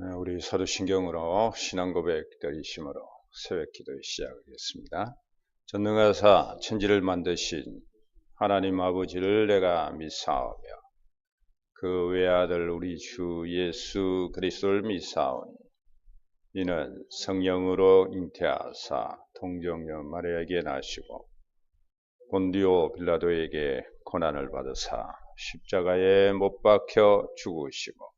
네, 우리 사도신경으로 신앙 고백 드리심으로 새벽 기도 시작하겠습니다. 전능하사 천지를 만드신 하나님 아버지를 내가 믿사오며 그 외아들 우리 주 예수 그리스도를 믿사오니 이는 성령으로 잉태하사 동정녀 마리아에게 나시고 본디오 빌라도에게 고난을 받으사 십자가에 못 박혀 죽으시고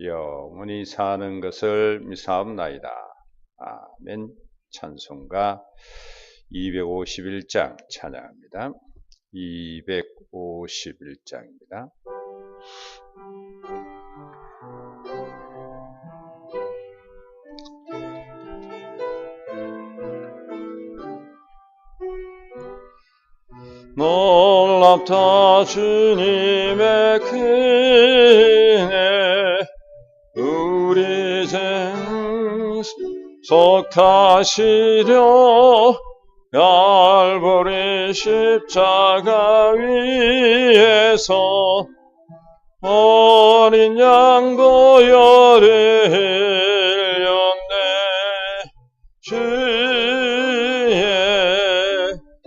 영원히 사는 것을 미사옵나이다. 아멘. 찬송가 251장 찬양합니다. 251장입니다. 놀랍다 주님의 크 속하시려 갈보리 십자가 위에서 어린 양 보혈을 흘렸네 주의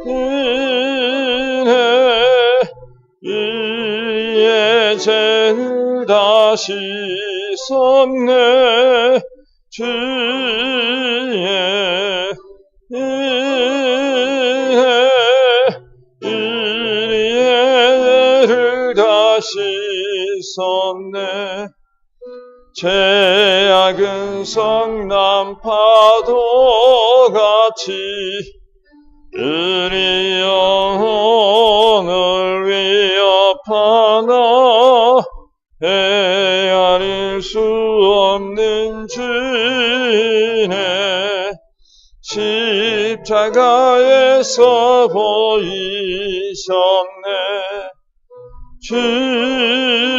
은혜 이의 죄를 다시 썼네. 주 죄악은 성남 파도 같이 우리 영혼을 위협하나 헤아릴 수 없는 주네 십자가에서 보이셨네. 주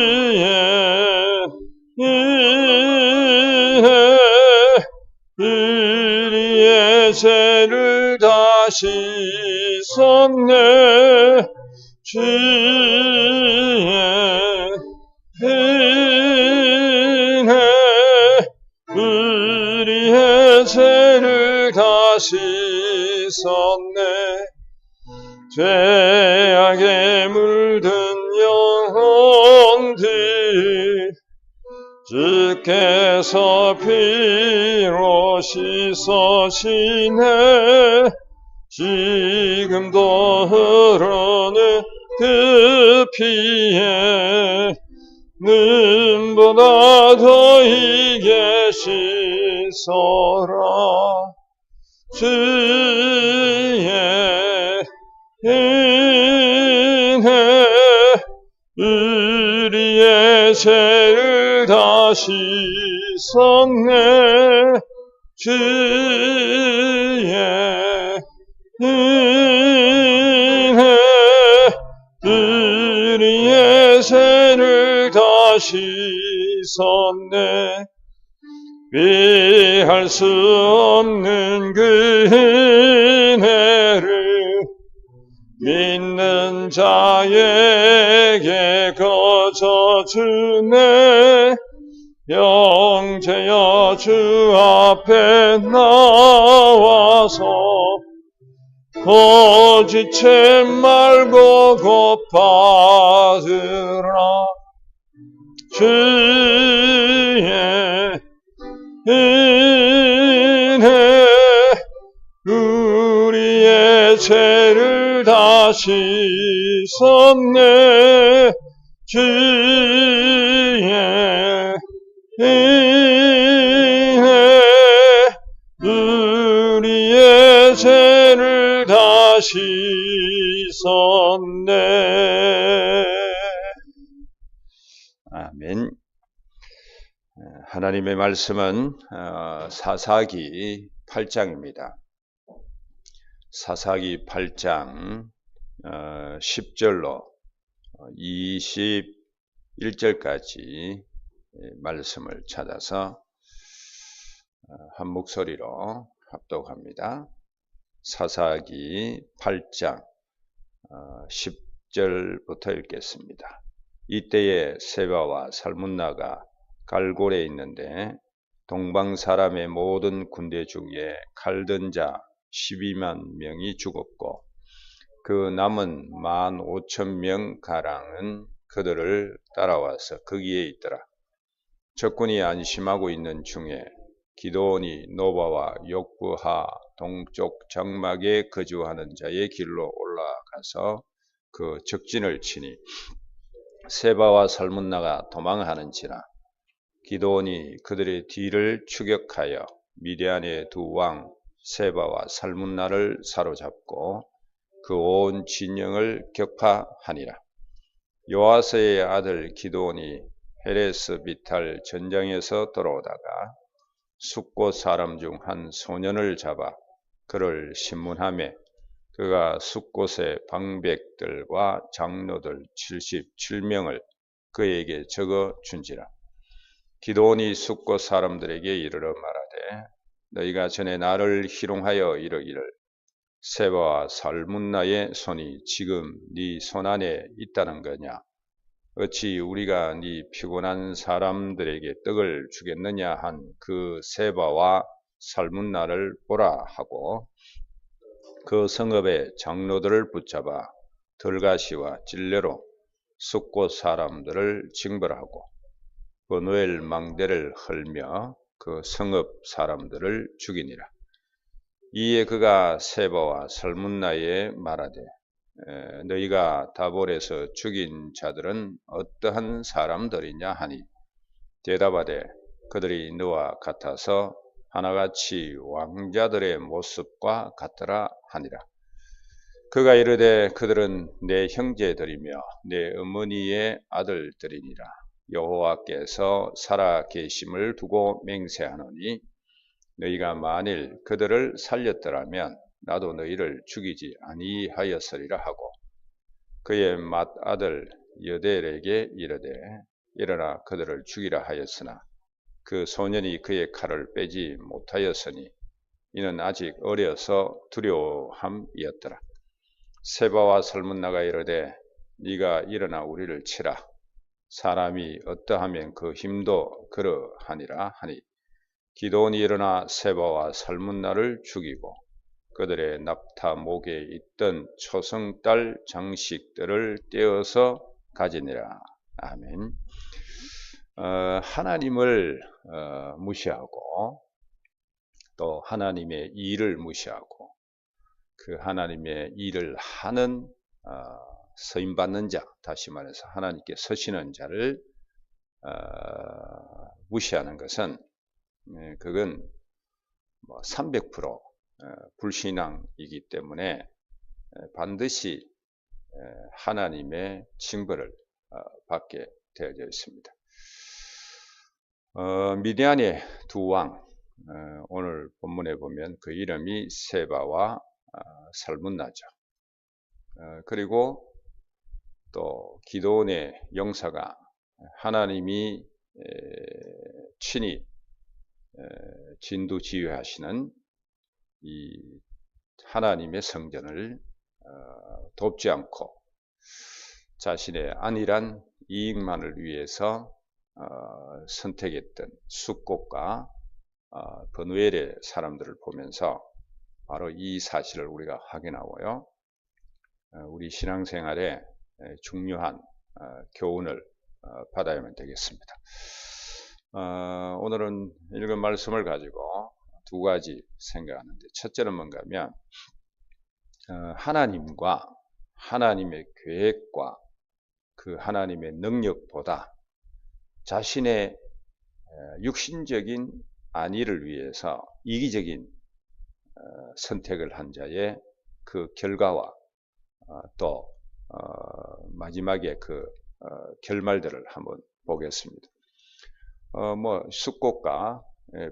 죄를 다시 썼네. 주의 은혜 우리의 죄를 다시 썼네. 죄악에 물든 영혼들 주께서 피로 씻으시네. 지금도 흐르는 그 피에 눈보다 더 이게 씻어라 주의 은혜 우리의 죄를 다시 썼네 주의 은혜 우리의 죄를 다시 썼네 비할 수 없는 그 은혜를 믿는 자에게 거저 주네 영제여 주 앞에 나와서 거짓책 말고 곧 받으라. 주의 은혜 우리의 죄를 다시 썼네. 주 하나님의 말씀은 어, 사사기 8장입니다. 사사기 8장 10절로 21절까지 말씀을 찾아서 어, 한 목소리로 합독합니다. 사사기 8장 10절부터 읽겠습니다. 이때에 세바와 살문나가 갈골에 있는데 동방 사람의 모든 군대 중에 칼든 자 12만 명이 죽었고 그 남은 1만 5천 명 가량은 그들을 따라와서 거기에 있더라. 적군이 안심하고 있는 중에 기도원이 노바와 욕부하 동쪽 장막에 거주하는 자의 길로 올라가서 그 적진을 치니 세바와 살문나가 도망하는지라 기도원이 그들의 뒤를 추격하여 미디안의 두 왕 세바와 살문나를 사로잡고 그 온 진영을 격파하니라. 요아스의 아들 기도원이 헤레스 비탈 전장에서 돌아오다가 숙고 사람 중 한 소년을 잡아 그를 신문함에 그가 숫곳의 방백들과 장로들 77명을 그에게 적어 준지라. 기도원이 숫곳 사람들에게 이르러 말하되 너희가 전에 나를 희롱하여 이르기를 세바와 살문나의 손이 지금 네 손 안에 있다는 거냐? 어찌 우리가 네 피곤한 사람들에게 떡을 주겠느냐 한 그 세바와 살문나를 보라 하고 그 성읍의 장로들을 붙잡아 들가시와 찔레로 숫곳 사람들을 징벌하고 버누엘 망대를 헐며 그 성읍 사람들을 죽이니라. 이에 그가 세바와 설문나에 말하되 너희가 다볼에서 죽인 자들은 어떠한 사람들이냐 하니 대답하되 그들이 너와 같아서 하나같이 왕자들의 모습과 같더라 하니라. 그가 이르되 그들은 내 형제들이며 내 어머니의 아들들이니라. 여호와께서 살아 계심을 두고 맹세하노니 너희가 만일 그들을 살렸더라면 나도 너희를 죽이지 아니하였으리라 하고 그의 맏아들 여델에게 이르되 일어나 그들을 죽이라 하였으나 그 소년이 그의 칼을 빼지 못하였으니 이는 아직 어려서 두려움이었더라. 세바와 설문나가 이르되 네가 일어나 우리를 치라. 사람이 어떠하면 그 힘도 그러하니라 하니 기도원이 일어나 세바와 설문나를 죽이고 그들의 납타 목에 있던 초성달 장식들을 떼어서 가지니라. 아멘. 어, 하나님을 어, 무시하고 또 하나님의 일을 무시하고 그 하나님의 일을 하는 어, 서임 받는 자, 다시 말해서 하나님께 서시는 자를 어, 무시하는 것은 네, 그건 뭐 300% 어, 불신앙이기 때문에 반드시 하나님의 징벌을 어, 받게 되어져 있습니다. 어, 미디안의 두 왕, 어, 오늘 본문에 보면 그 이름이 세바와 어, 살문나죠. 어, 그리고 또 기도원의 용사가 하나님이 에, 친히 에, 진두지휘하시는 이 하나님의 성전을 어, 돕지 않고 자신의 안일한 이익만을 위해서 어, 선택했던 숙곡과 어, 버누엘의 사람들을 보면서 바로 이 사실을 우리가 확인하고요. 어, 우리 신앙생활에 중요한 어, 교훈을 어, 받아야만 되겠습니다. 어, 오늘은 읽은 말씀을 가지고 두 가지 생각하는데 첫째는 뭔가 하면 하나님과 하나님의 계획과 그 하나님의 능력보다 자신의 육신적인 안위를 위해서 이기적인 어, 선택을 한 자의 그 결과와 어, 또 어, 마지막에 그 결말들을 한번 보겠습니다. 어, 뭐 숙곡과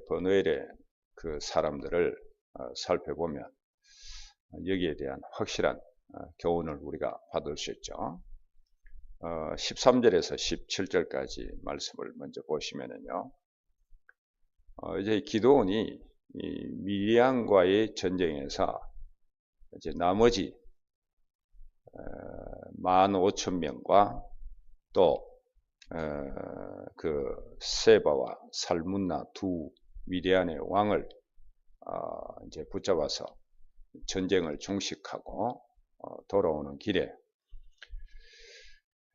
번웰의 그 사람들을 어, 살펴보면 여기에 대한 확실한 어, 교훈을 우리가 받을 수 있죠. 13절에서 17절까지 말씀을 먼저 보시면은요. 이제 기도원이 미리안과의 전쟁에서 이제 나머지 15,000명과 또그 세바와 살문나 두 위대한의 왕을 어, 이제 붙잡아서 전쟁을 종식하고 어, 돌아오는 길에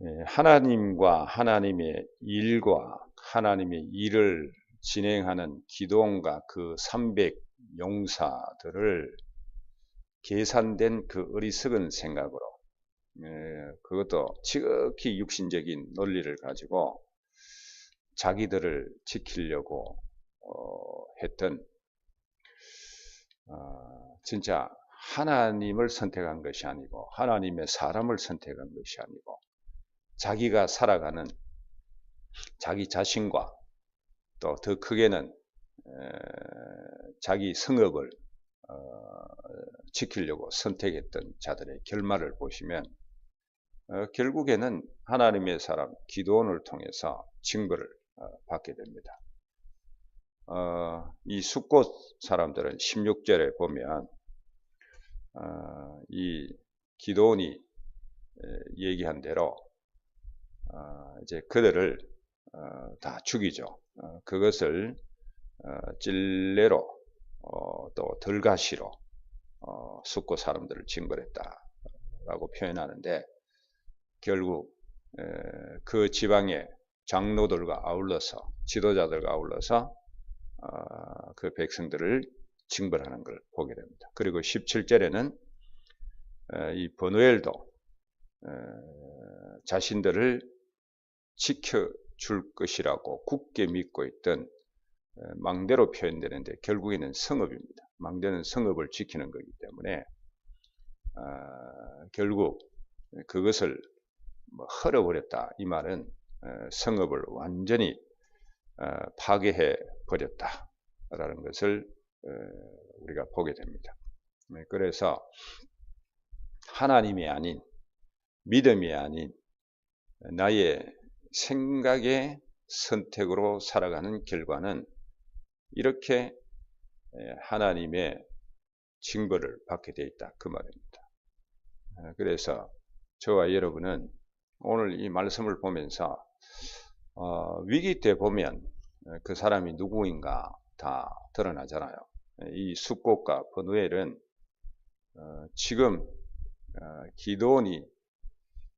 예, 하나님과 하나님의 일과 하나님의 일을 진행하는 기도원과 그 300 용사들을 계산된 그 어리석은 생각으로 예, 그것도 지극히 육신적인 논리를 가지고 자기들을 지키려고 어, 했던 어, 진짜 하나님을 선택한 것이 아니고 하나님의 사람을 선택한 것이 아니고 자기가 살아가는 자기 자신과 또 더 크게는 에, 자기 성업을 어, 지키려고 선택했던 자들의 결말을 보시면 어, 결국에는 하나님의 사람 기도원을 통해서 징벌을 어, 받게 됩니다. 어, 이 숫꽃 사람들은 16절에 보면 어, 이 기도원이 얘기한 대로 어, 이제 그들을 어, 다 죽이죠. 어, 그것을 찔레로 또 들가시로 숫꽃 사람들을 징벌했다라고 표현하는데 결국 그 지방의 장로들과 아울러서 지도자들과 아울러서 어, 그 백성들을 징벌하는 걸 보게 됩니다. 그리고 17절에는 이 버누엘도 자신들을 지켜줄 것이라고 굳게 믿고 있던 망대로 표현되는데 결국에는 성읍입니다. 망대는 성읍을 지키는 거기 때문에 아, 결국 그것을 뭐 헐어버렸다 이 말은 성읍을 완전히 어, 파괴해 버렸다라는 것을 어, 우리가 보게 됩니다. 네, 그래서 하나님이 아닌 믿음이 아닌 나의 생각의 선택으로 살아가는 결과는 이렇게 하나님의 징벌을 받게 되어 있다 그 말입니다. 어, 그래서 저와 여러분은 오늘 이 말씀을 보면서 어, 위기 때 보면 그 사람이 누구인가 다 드러나잖아요. 이 숙곡과 버누엘은 어, 지금 어, 기도원이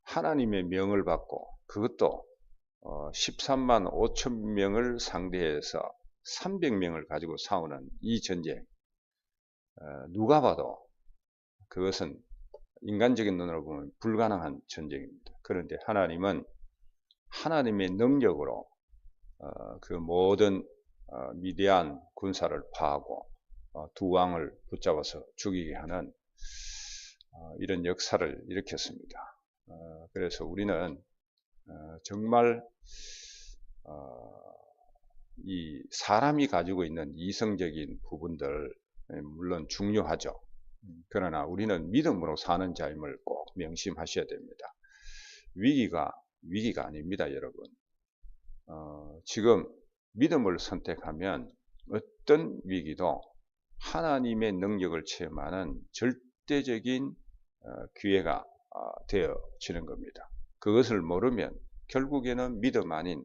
하나님의 명을 받고 그것도 어, 13만 5천 명을 상대해서 300명을 가지고 싸우는 이 전쟁 어, 누가 봐도 그것은 인간적인 눈으로 보면 불가능한 전쟁입니다. 그런데 하나님은 하나님의 능력으로 어, 그 모든 어, 미대한 군사를 파하고 어, 두 왕을 붙잡아서 죽이게 하는 이런 역사를 일으켰습니다. 그래서 우리는 정말 이 사람이 가지고 있는 이성적인 부분들 물론 중요하죠. 그러나 우리는 믿음으로 사는 자임을 꼭 명심하셔야 됩니다. 위기가 위기가 아닙니다, 여러분. 어, 지금 믿음을 선택하면 어떤 위기도 하나님의 능력을 체험하는 절대적인 어, 기회가 어, 되어지는 겁니다. 그것을 모르면 결국에는 믿음 아닌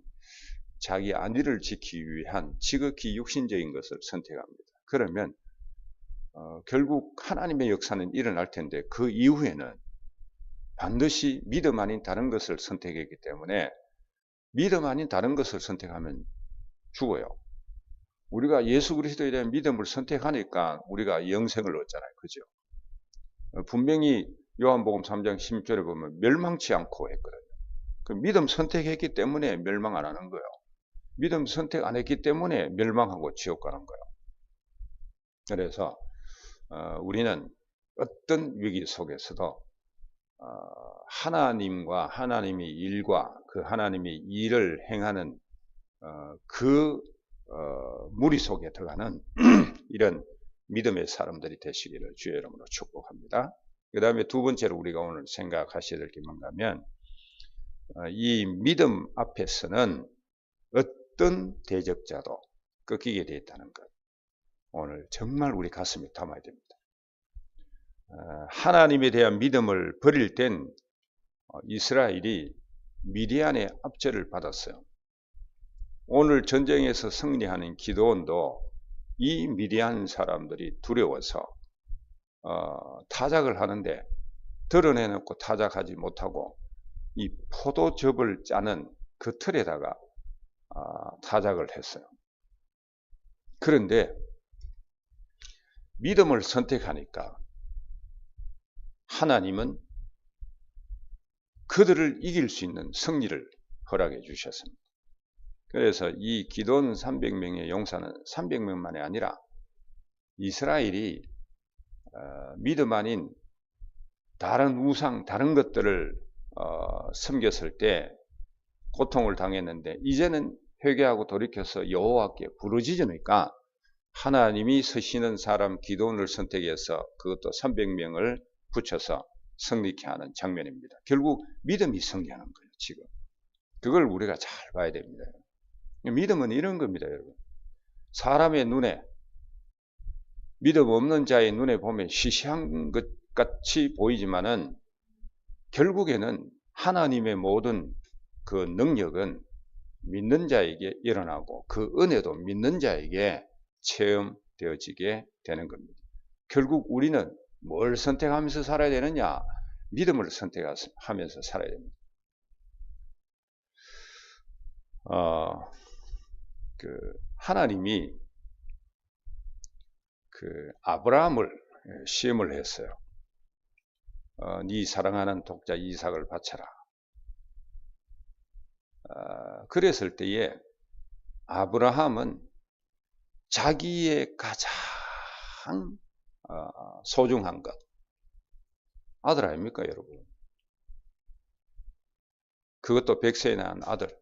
자기 안위를 지키기 위한 지극히 육신적인 것을 선택합니다. 그러면 어, 결국 하나님의 역사는 일어날 텐데 그 이후에는 반드시 믿음 아닌 다른 것을 선택했기 때문에 믿음 아닌 다른 것을 선택하면 죽어요. 우리가 예수 그리스도에 대한 믿음을 선택하니까 우리가 영생을 얻잖아요. 그죠? 분명히 요한복음 3장 16절에 보면 멸망치 않고 했거든요. 그 믿음 선택했기 때문에 멸망 안 하는 거예요. 믿음 선택 안 했기 때문에 멸망하고 지옥 가는 거예요. 그래서 어, 우리는 어떤 위기 속에서도 어, 하나님과 하나님의 일과 그 하나님의 일을 행하는 어, 그 어, 무리 속에 들어가는 이런 믿음의 사람들이 되시기를 주의 이름으로 축복합니다. 그 다음에 두 번째로 우리가 오늘 생각하셔야 될 게 뭔가 하면 어, 이 믿음 앞에서는 어떤 대적자도 꺾이게 되어 있다는 것. 오늘 정말 우리 가슴에 담아야 됩니다. 어, 하나님에 대한 믿음을 버릴 땐 어, 이스라엘이 미디안의 압제를 받았어요. 오늘 전쟁에서 승리하는 기도원도 이 미디안 사람들이 두려워서 어, 타작을 하는데 드러내놓고 타작하지 못하고 이 포도즙을 짜는 그 틀에다가 어, 타작을 했어요. 그런데 믿음을 선택하니까 하나님은 그들을 이길 수 있는 승리를 허락해 주셨습니다. 그래서 이 기돈 300명의 용사는 300명만이 아니라 이스라엘이 어, 믿음 아닌 다른 우상, 다른 것들을 어, 섬겼을 때 고통을 당했는데 이제는 회개하고 돌이켜서 여호와께 부르짖으니까 하나님이 서시는 사람 기도원을 선택해서 그것도 300명을 붙여서 승리케 하는 장면입니다. 결국 믿음이 승리하는 거예요, 지금. 그걸 우리가 잘 봐야 됩니다. 믿음은 이런 겁니다, 여러분. 사람의 눈에, 믿음 없는 자의 눈에 보면 시시한 것 같이 보이지만은 결국에는 하나님의 모든 그 능력은 믿는 자에게 일어나고 그 은혜도 믿는 자에게 체험되어지게 되는 겁니다. 결국 우리는 뭘 선택하면서 살아야 되느냐? 믿음을 선택하면서 살아야 됩니다. 어, 그 하나님이 그 아브라함을 시험을 했어요. 어, 네 사랑하는 독자 이삭을 바쳐라. 어, 그랬을 때에 아브라함은 자기의 가장 어, 소중한 것. 아들 아닙니까 여러분? 그것도 백세에 낳은 아들.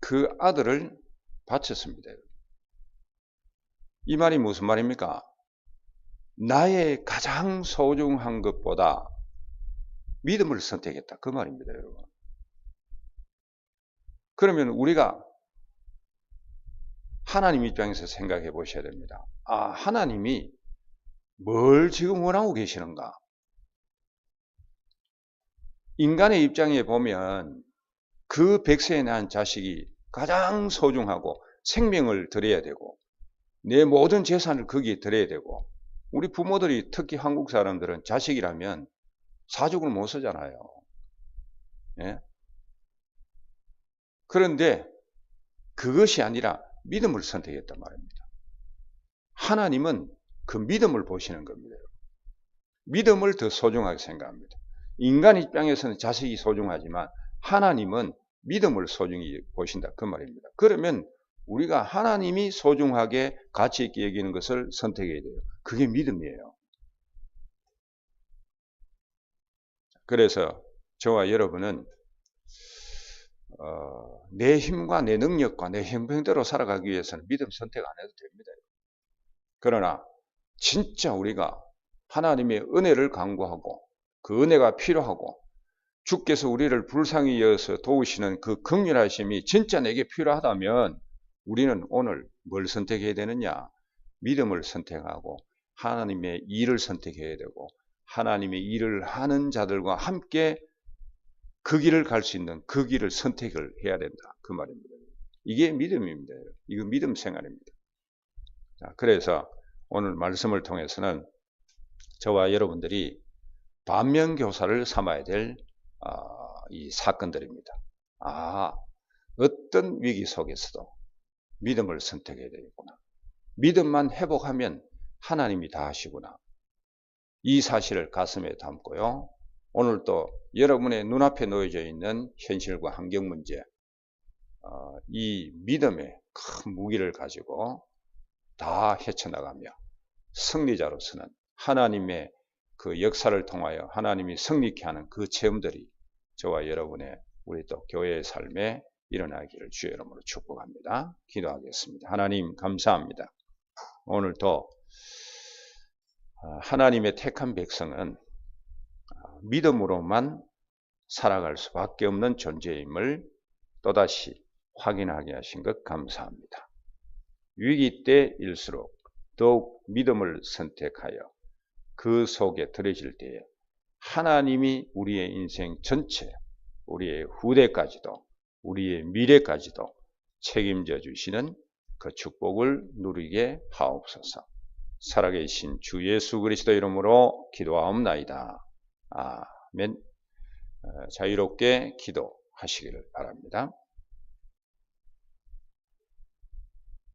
그 아들을 바쳤습니다 이 말이 무슨 말입니까? 나의 가장 소중한 것보다 믿음을 선택했다. 그 말입니다 여러분. 그러면 우리가 하나님 입장에서 생각해 보셔야 됩니다. 아, 하나님이 뭘 지금 원하고 계시는가? 인간의 입장에 보면 그 백세에 낳은 자식이 가장 소중하고 생명을 드려야 되고 내 모든 재산을 거기에 드려야 되고 우리 부모들이 특히 한국 사람들은 자식이라면 사족을 못 쓰잖아요. 예? 그런데 그것이 아니라 믿음을 선택했단 말입니다. 하나님은 그 믿음을 보시는 겁니다. 믿음을 더 소중하게 생각합니다. 인간 입장에서는 자식이 소중하지만 하나님은 믿음을 소중히 보신다. 그 말입니다. 그러면 우리가 하나님이 소중하게 가치 있게 여기는 것을 선택해야 돼요. 그게 믿음이에요. 그래서 저와 여러분은 어, 내 힘과 내 능력과 내 형평대로 살아가기 위해서는 믿음 선택 안 해도 됩니다. 그러나 진짜 우리가 하나님의 은혜를 강구하고 그 은혜가 필요하고 주께서 우리를 불쌍히 여어서 도우시는 그 극률하심이 진짜 내게 필요하다면 우리는 오늘 뭘 선택해야 되느냐? 믿음을 선택하고 하나님의 일을 선택해야 되고 하나님의 일을 하는 자들과 함께 그 길을 갈 수 있는 그 길을 선택을 해야 된다. 그 말입니다. 이게 믿음입니다. 이거 믿음 생활입니다. 자, 그래서 오늘 말씀을 통해서는 저와 여러분들이 반면 교사를 삼아야 될이 아, 사건들입니다. 아, 어떤 위기 속에서도 믿음을 선택해야 되겠구나. 믿음만 회복하면 하나님이 다 하시구나. 이 사실을 가슴에 담고요. 오늘 또 여러분의 눈앞에 놓여져 있는 현실과 환경 문제, 어, 이 믿음의 큰 무기를 가지고 다 헤쳐나가며 승리자로서는 하나님의 그 역사를 통하여 하나님이 승리케 하는 그 체험들이 저와 여러분의 우리 또 교회의 삶에 일어나기를 주의 이름으로 축복합니다. 기도하겠습니다. 하나님 감사합니다. 오늘도 아, 하나님의 택한 백성은 아, 믿음으로만 살아갈 수밖에 없는 존재임을 또다시 확인하게 하신 것 감사합니다. 위기 때일수록 더욱 믿음을 선택하여 그 속에 들어질 때에 하나님이 우리의 인생 전체, 우리의 후대까지도, 우리의 미래까지도 책임져 주시는 그 축복을 누리게 하옵소서. 살아계신 주 예수 그리스도 이름으로 기도하옵나이다. 아멘. 어, 자유롭게 기도하시기를 바랍니다.